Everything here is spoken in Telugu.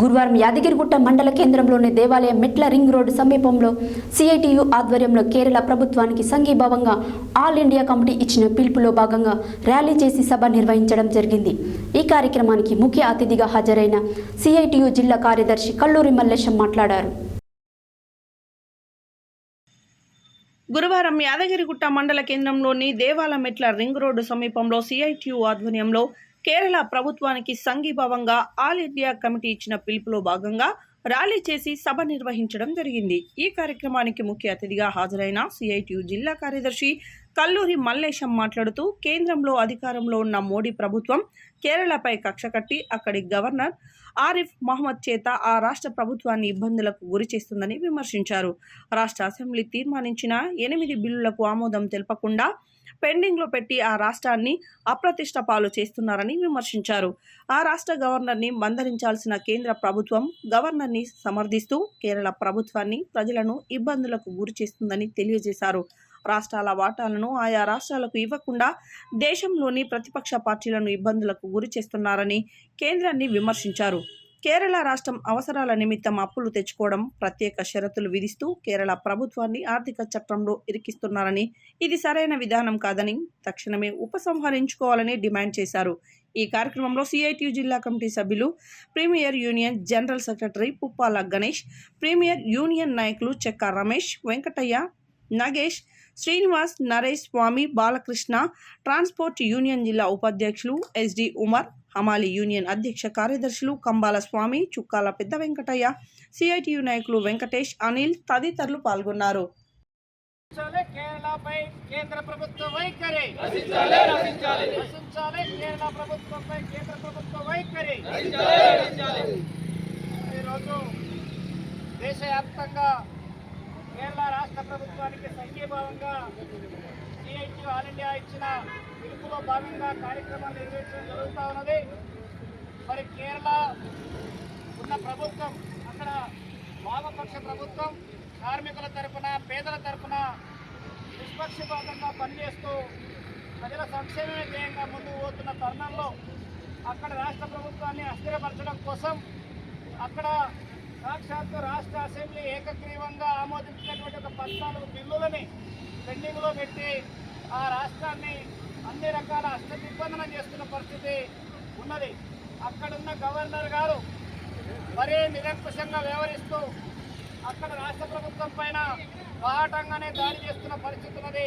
గురువారం యాదగిరిగుట్ట మండల కేంద్రంలోని దేవాలయం మెట్ల రింగ్ రోడ్డు సమీపంలో సిఐటియు ఆధ్వర్యంలో కేరళ ప్రభుత్వానికి సంఘీభావంగా ఆల్ ఇండియా కమిటీ ఇచ్చిన పిలుపులో భాగంగా ర్యాలీ చేసి సభ నిర్వహించడం జరిగింది. ఈ కార్యక్రమానికి ముఖ్య అతిథిగా హాజరైన సిఐటియు జిల్లా కార్యదర్శి కల్లూరి మల్లేశం మాట్లాడారు. గురువారం యాదగిరిగుట్ట మండల కేంద్రంలోని దేవాల మెట్ల రింగ్ రోడ్డు సమీపంలో సిఐటియు ఆధ్వర్యంలో కేరళ ప్రభుత్వానికి సంఘీభావంగా ఆల్ ఇండియా కమిటీ ఇచ్చిన పిలుపులో భాగంగా ర్యాలీ చేసి సభ నిర్వహించడం జరిగింది. ఈ కార్యక్రమానికి ముఖ్య అతిథిగా హాజరైన సిఐటియు జిల్లా కార్యదర్శి కల్లూరి మల్లేశం మాట్లాడుతూ కేంద్రంలో అధికారంలో ఉన్న మోడీ ప్రభుత్వం కేరళపై కక్ష కట్టి అక్కడి గవర్నర్ ఆరిఫ్ మహమ్మద్ చేత ఆ రాష్ట్ర ప్రభుత్వాన్ని ఇబ్బందులకు గురి చేస్తుందని విమర్శించారు. రాష్ట్ర అసెంబ్లీ తీర్మానించిన ఎనిమిది బిల్లులకు ఆమోదం తెలపకుండా పెండింగ్లో పెట్టి ఆ రాష్ట్రాన్ని అప్రతిష్ట పాలు చేస్తున్నారని విమర్శించారు. ఆ రాష్ట్ర గవర్నర్ని మందలించాల్సిన కేంద్ర ప్రభుత్వం గవర్నర్ని సమర్థిస్తూ కేరళ ప్రభుత్వాన్ని ప్రజలను ఇబ్బందులకు గురి చేస్తుందని తెలియజేశారు. రాష్ట్రాల వాటాలను ఆయా రాష్ట్రాలకు ఇవ్వకుండా దేశంలోని ప్రతిపక్ష పార్టీలను ఇబ్బందులకు గురి చేస్తున్నారని కేంద్రాన్ని విమర్శించారు. కేరళ రాష్ట్రం అవసరాల నిమిత్తం అప్పులు తెచ్చుకోవడం ప్రత్యేక షరతులు విధిస్తూ కేరళ ప్రభుత్వాన్ని ఆర్థిక చట్టంలో ఇరికిస్తున్నారని ఇది సరైన విధానం కాదని తక్షణమే ఉపసంహరించుకోవాలని డిమాండ్ చేశారు. ఈ కార్యక్రమంలో సిఐటియు జిల్లా కమిటీ సభ్యులు premier union general secretary Puppala Ganesh premier union నాయకులు చెక్క రమేష్ వెంకటయ్య నగేష్ శ్రీనివాస్ నరేష్ స్వామి బాలకృష్ణ ట్రాన్స్పోర్ట్ యూనియన్ జిల్లా ఉపాధ్యక్షులు ఎస్డి ఉమర్ హమాలి యూనియన్ అధ్యక్ష కార్యదర్శులు కంబాల స్వామి చుక్కాల పెద్ద వెంకటయ్య సిఐటియు నాయకులు వెంకటేష్ అనిల్ తదితరులు పాల్గొన్నారు. కేరళపై కేంద్ర ప్రభుత్వ వైఖరి. నశించాలి కేరళ ప్రభుత్వంపై కేంద్ర ప్రభుత్వ వైఖరి. ఈరోజు దేశవ్యాప్తంగా కేరళ రాష్ట్ర ప్రభుత్వానికి సంఘీభావంగా సిఐటి ఆల్ ఇండియా ఇచ్చిన పిలుపులో భాగంగా కార్యక్రమాలు నిర్వహించడం జరుగుతూ ఉన్నది. మరి కేరళ ఉన్న ప్రభుత్వం అక్కడ వామపక్ష ప్రభుత్వం కార్మికుల తరపున పేదల తరపున నిష్పక్షపాతంగా పనిచేస్తూ ప్రజల సంక్షేమమే ధ్యేయంగా ముందుకు పోతున్న తరుణంలో అక్కడ రాష్ట్ర ప్రభుత్వాన్ని అస్థిరపరచడం కోసం అక్కడ సాక్షాత్తు రాష్ట్ర అసెంబ్లీ ఏకగ్రీవంగా ఆమోదించినటువంటి ఒక పద్నాలుగు బిల్లులని పెండింగ్లో పెట్టి ఆ రాష్ట్రాన్ని అన్ని రకాల అష్టదిగ్బంధనం చేస్తున్న పరిస్థితి ఉన్నది. అక్కడున్న గవర్నర్ గారు మరీ నిరంకుశంగా వ్యవహరిస్తూ అక్కడ రాష్ట్ర ప్రభుత్వం పైన బాహటంగానే దాడి చేస్తున్న పరిస్థితి ఉన్నది.